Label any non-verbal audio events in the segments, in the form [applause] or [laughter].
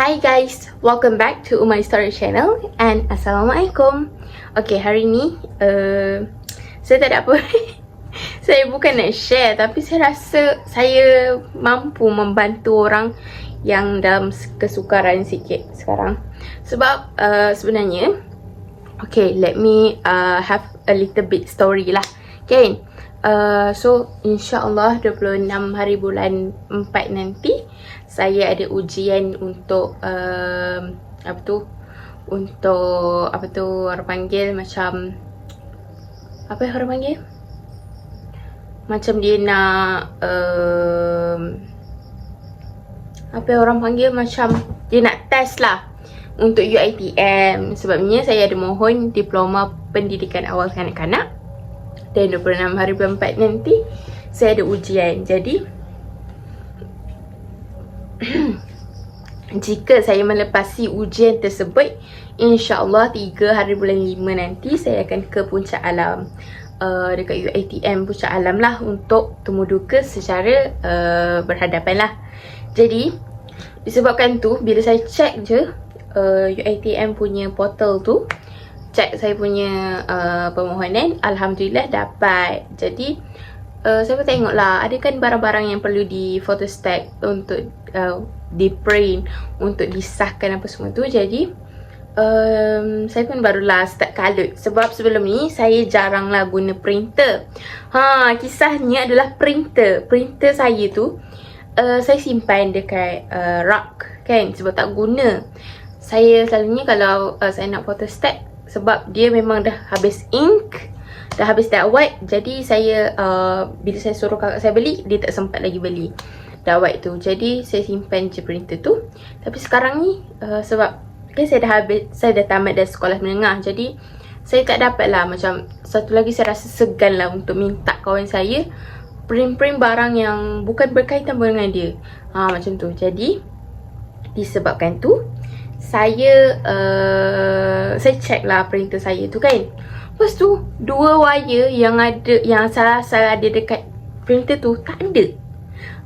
Hi guys, welcome back to Umay Story Channel and Assalamualaikum. Okay, hari ni uh, saya tak ada apa. [laughs] saya bukan nak share tapi saya rasa saya mampu membantu orang yang dalam kesukaran sikit sekarang. Sebab uh, sebenarnya Okay, let me uh, have a little bit story lah. Okay. Uh, so, insyaAllah 26 hari bulan 4 nanti saya ada ujian untuk um, apa tu untuk apa tu orang panggil macam apa yang orang panggil? Macam dia nak um, apa yang orang panggil macam dia nak test lah untuk UITM sebabnya saya ada mohon diploma pendidikan awal kanak-kanak dan 26 hari 4 nanti saya ada ujian. Jadi [clears throat] jika saya melepasi ujian tersebut InsyaAllah 3 hari bulan 5 nanti Saya akan ke puncak alam. Uh, Dekat UITM puncak alam lah Untuk temu duka secara uh, berhadapan lah. Jadi Disebabkan tu Bila saya check je uh, UITM punya portal tu Check saya punya uh, permohonan Alhamdulillah dapat. Jadi uh, saya pun tengok lah ada kan barang-barang yang perlu di photostat untuk uh, di print untuk disahkan apa semua tu. Jadi um, saya pun barulah start kalut. Sebab sebelum ni saya jaranglah guna printer. Ha kisahnya adalah printer. Printer saya tu uh, saya simpan dekat uh, rak kan? Sebab tak guna. Saya selalunya kalau uh, saya nak photostat sebab dia memang dah habis ink dah habis dakwat jadi saya uh, bila saya suruh kakak saya beli dia tak sempat lagi beli dakwat tu. Jadi saya simpan je printer tu. Tapi sekarang ni uh, sebab kan saya dah habis saya dah tamat dari sekolah menengah. Jadi saya tak dapat lah macam satu lagi saya rasa segan lah untuk minta kawan saya print-print barang yang bukan berkaitan dengan dia. Ha, macam tu. Jadi disebabkan tu saya uh, saya check lah printer saya tu kan Lepas tu dua wire yang ada yang salah salah ada dekat printer tu tak ada.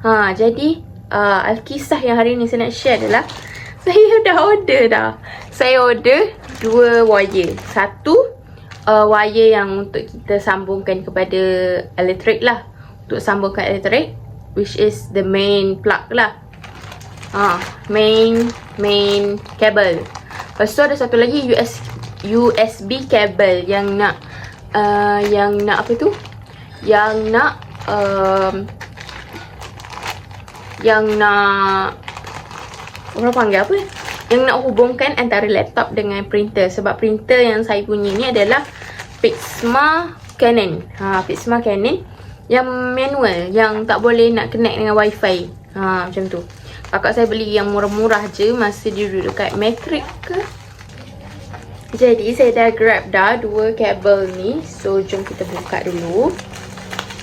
Ha jadi uh, alkisah yang hari ni saya nak share adalah [laughs] saya dah order dah. Saya order dua wire. Satu uh, wire yang untuk kita sambungkan kepada elektrik lah. Untuk sambungkan elektrik which is the main plug lah. Ha, main main cable. Lepas tu ada satu lagi US, USB cable yang nak uh, yang nak apa tu? Yang nak um, yang nak orang panggil apa? Yang nak hubungkan antara laptop dengan printer sebab printer yang saya punya ni adalah Pixma Canon. Ha, Pixma Canon yang manual yang tak boleh nak connect dengan wifi. Ha, macam tu. Kakak saya beli yang murah-murah je masa dia duduk dekat Matrix ke jadi saya dah grab dah dua kabel ni. So jom kita buka dulu.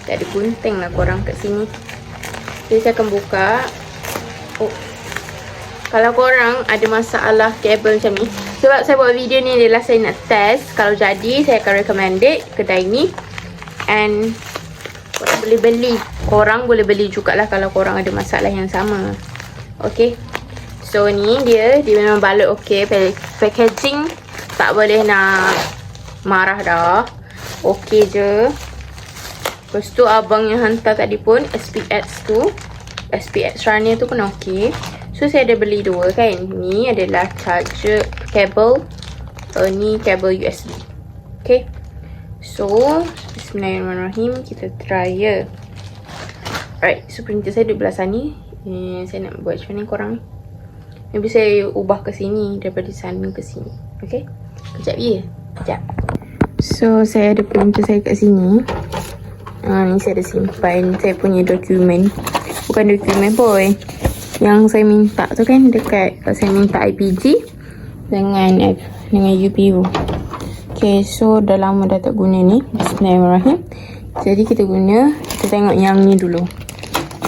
Tak ada gunting lah korang kat sini. Jadi saya akan buka. Oh. Kalau korang ada masalah kabel macam ni. Sebab saya buat video ni adalah saya nak test. Kalau jadi saya akan recommended kedai ni. And korang boleh beli. Korang boleh beli jugalah kalau korang ada masalah yang sama. Okay. So ni dia. Dia memang balut okay. Packaging tak boleh nak marah dah. Okey je. Lepas tu abang yang hantar tadi pun SPX tu. SPX runner tu pun okey. So saya ada beli dua kan. Ni adalah charger cable. Uh, ni kabel USB. Okay. So Bismillahirrahmanirrahim. Kita try ya. Alright. So printer saya duduk belah sana ni. Saya nak buat macam mana korang ni. Maybe saya ubah ke sini daripada sana ke sini. Okay. Kejap ya. Kejap. So, saya ada printer saya kat sini. Ha, ni saya ada simpan saya punya dokumen. Bukan dokumen pun. Yang saya minta tu kan dekat saya minta IPG dengan dengan UPU. Okay, so dah lama dah tak guna ni. Bismillahirrahmanirrahim. Jadi kita guna, kita tengok yang ni dulu.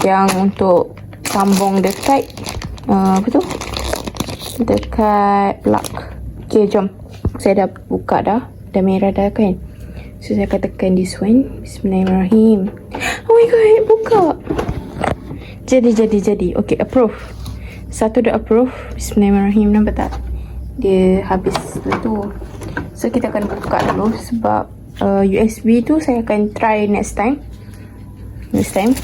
Yang untuk sambung dekat uh, apa tu? Dekat plug. Okay, jom saya dah buka dah dah merah dah kan so saya akan tekan this one bismillahirrahmanirrahim oh my god buka jadi jadi jadi okay approve satu dah approve. Bismillahirrahmanirrahim. Nampak tak? Dia habis tu. So kita akan buka dulu sebab uh, USB tu saya akan try next time. Next time.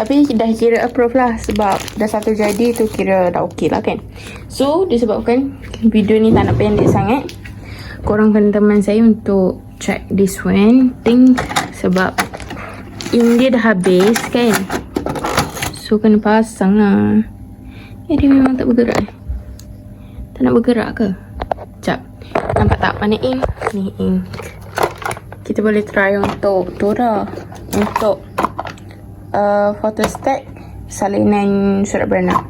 Tapi dah kira approve lah sebab dah satu jadi tu kira dah okey lah kan. So disebabkan video ni tak nak pendek sangat. Korang kena teman saya untuk check this one. Think sebab in dia dah habis kan. So kena pasang lah. Eh dia memang tak bergerak eh. Tak nak bergerak ke? Sekejap. Nampak tak mana ink? Ni ink. Kita boleh try untuk tu dah. Untuk uh, photostat salinan surat beranak.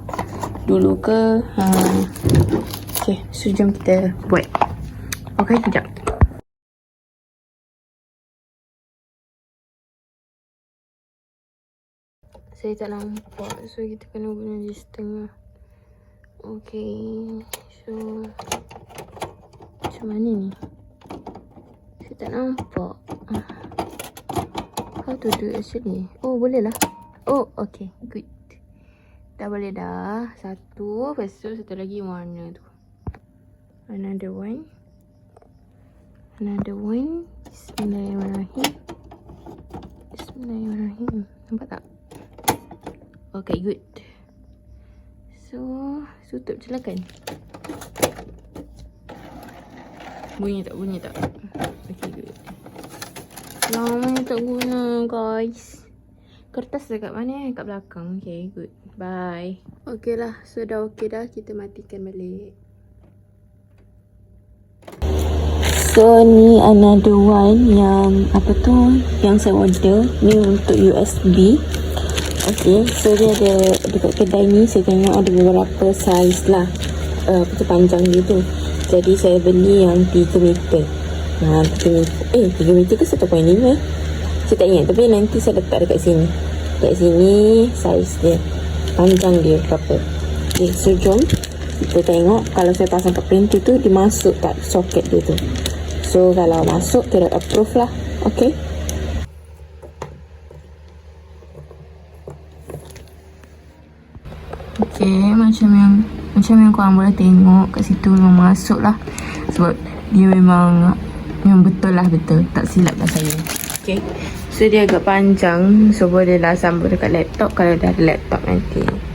Dulu ke? Ha. Okay, so jom kita buat. Okay, sekejap. Saya tak nampak So kita kena guna di setengah Okay So Macam mana ni Saya tak nampak Ah. How to do actually. Oh boleh lah. Oh okay. Good. Dah boleh dah. Satu Lepas tu satu lagi warna tu. Another one. Another one. Bismillahirrahmanirrahim. Bismillahirrahmanirrahim. Nampak tak? Okay, good. So, tutup je lah kan? Bunyi tak? Bunyi tak? Okay, good. Lama tak guna, guys. Kertas dekat mana? eh? Kat belakang. Okay, good. Bye. Okay lah. So, dah okay dah. Kita matikan balik. So ni another one yang apa tu yang saya order ni untuk USB. Okay, so dia ada dekat kedai ni saya tengok ada beberapa saiz lah uh, apa tu panjang dia tu. Jadi saya beli yang 3 meter. 3 meter. Eh, 3 meter ke 1.5 eh? Saya tak ingat tapi nanti saya letak dekat sini. Dekat sini saiz dia. Panjang dia berapa. Okay, so jom kita tengok kalau saya pasang kat printer tu dia masuk tak soket dia tu. So kalau masuk kira approve lah. Okay. Okay, macam yang macam yang korang boleh tengok kat situ memang masuk lah. Sebab dia memang memang betul lah betul. Tak silap lah saya. Okay. So dia agak panjang. So boleh lah sambung dekat laptop kalau dah ada laptop nanti.